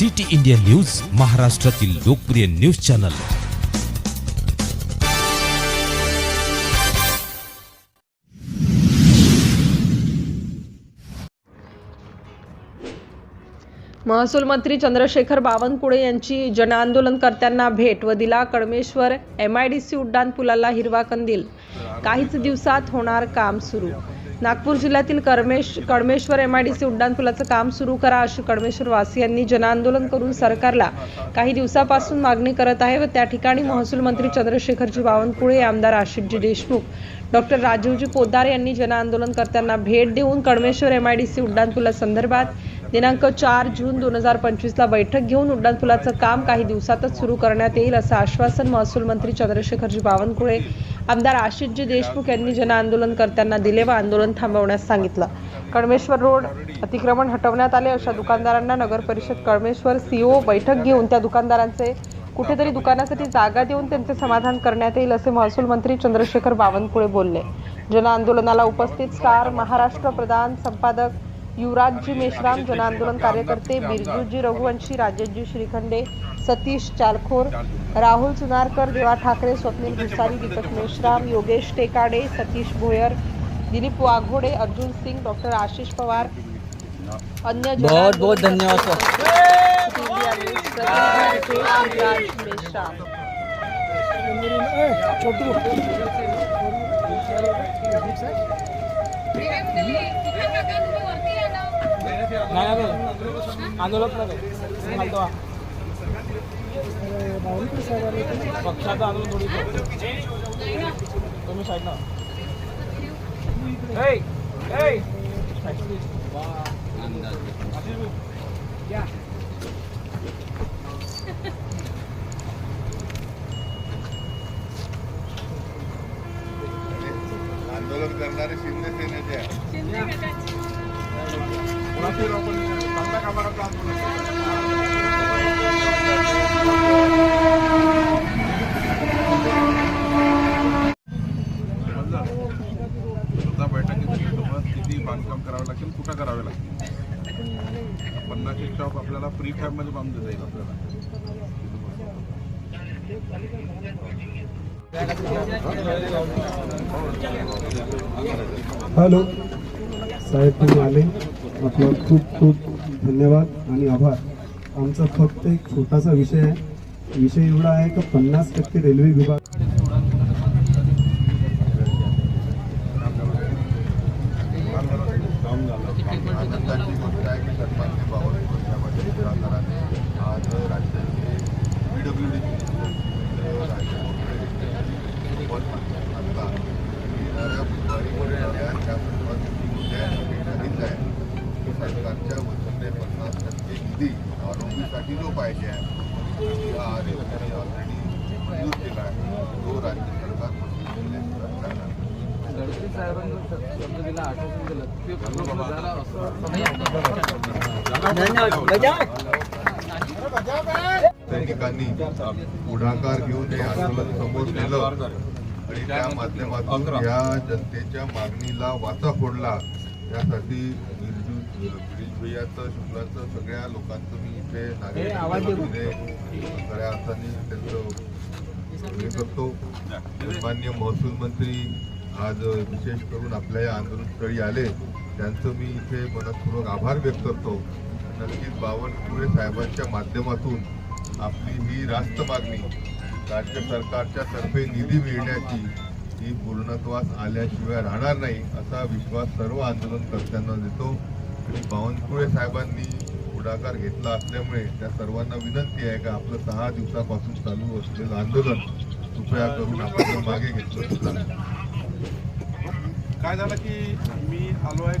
City India news महाराष्ट्रातील लोकप्रिय news channel. महसूल मंत्री चंद्रशेखर बावनकुळे यांची जनआंदोलनकर्त्यांना भेट व दिला Kadmeshwar M I D C उड्डाणपुलाला हिरवा कंदील. काहीच दिवसात होणार काम सुरू. नागपूर जिल्ह्यातील करमेश Kadmeshwar M I D C उड्डाणपुलाचं काम सुरू करा अशी कडमेश्वरवासियांनी जनआंदोलन करून सरकारला काही दिवसापासून मागणी करत आहे व त्या ठिकाणी महसूल मंत्री चंद्रशेखरजी बावनकुळे आमदार आशिषजी देशमुख डॉक्टर राजीवजी पोदार यांनी जनआंदोलनकर्त्यांना भेट देऊन Kadmeshwar M I D C उड्डाणपुलासंदर्भात दिनांक चार जून दोन हजार पंचवीसला बैठक घेऊन उड्डाणपुलाचं काम काही दिवसातच सुरू करण्यात येईल असं आश्वासन महसूल मंत्री चंद्रशेखरजी बावनकुळे आमदार आशिषजी देशमुख यांनी जनआंदोलनकर्त्यांना दिले व आंदोलन थांबवण्यास सांगितलं. कळमेश्वर रोड अतिक्रमण हटवण्यात आले अशा दुकानदारांना नगर परिषद कळमेश्वर सीओ बैठक घेऊन त्या दुकानदारांचे कुठेतरी दुकानासाठी जागा देऊन त्यांचे समाधान करण्यात येईल असे महसूल मंत्री चंद्रशेखर बावनकुळे बोलले. जनआंदोलनाला उपस्थित स्टार महाराष्ट्र प्रधान संपादक युवराजजी मेश्राम जनआंदोलन कार्यकर्ते बिरजूजी रघुवंशी राजेशजी श्रीखंडे सतीश चालखोर राहुल सुनारकर देवा ठाकरे स्वप्नील भुसारी दीपक मेश्राम योगेश टेकाडे सतीश भोयर दिलीप वाघोडे अर्जुन सिंग डॉक्टर आशिष पवार अन्य बहुत बहुत धन्यवाद सर इंडिया न्यूज प्रतिनिधी रितेश युवराज मेश्राम आंदोलन घालतो पक्षाचं आंदोलन थोडी तुम्ही साईड ना आंदोलन करणारे शिंदे सेनेचे बांधकाम करावं लागेल कुठं करावे लागेल? पन्नास एक शॉप आपल्याला फ्री मध्ये बांधून देता येईल आपल्याला. हॅलो साहेब तुम्ही आले? आपलं खूप खूप धन्यवाद आणि आभार. आमचा फक्त एक छोटासा विषय आहे. विषय एवढा आहे का पन्नास टक्के रेल्वे विभाग आनंदाची गोष्ट आहे की सन्माननीय बावनकुळे साहेबांच्या पुढाकाराने आज राज्याचे पीडब्ल्यू डी येणाऱ्या बुधवारी त्या संदर्भात मोठ्या सांगितलं आहे की सरकारच्या वतीने पन्नास टक्के निधी आरोग्यासाठी जो पाहिजे आहे. हा रेल्वेने ऑलरेडी मंजूर केला तो राज्य सरकार असं सैनिकांनी पुढाकार घेऊन हे आंदोलन समोर नेलं. आणि त्या माध्यमातून या जनतेच्या मागणीला वाचा फोडला. त्यासाठी बिरजू बिरिजभैयाचं शुक्लाचं सगळ्या लोकांचं मी इथे नागरिकांमध्ये खऱ्या अर्थाने त्यांचं हे करतो. मान्य महसूल मंत्री आज विशेष करून आपल्या या आंदोलनस्थळी आले. त्यांचं मी इथे मनपूर्वक आभार व्यक्त करतो. नक्कीच बावनकुळे साहेबांच्या माध्यमातून आपली ही रास्त मागणी राज्य सरकारच्या तर्फे निधी मिळण्याची ही पूर्णत्वास आल्याशिवाय राहणार नाही असा विश्वास सर्व आंदोलनकर्त्यांना देतो. बावनकुळे साहेबांनी पुढाकार घेतला असल्यामुळे त्या सर्वांना विनंती आहे का आपलं सहा दिवसापासून चालू असलेलं आंदोलन कृपया करून आपण मागे घेतलं काय झालं की मी आलो आहे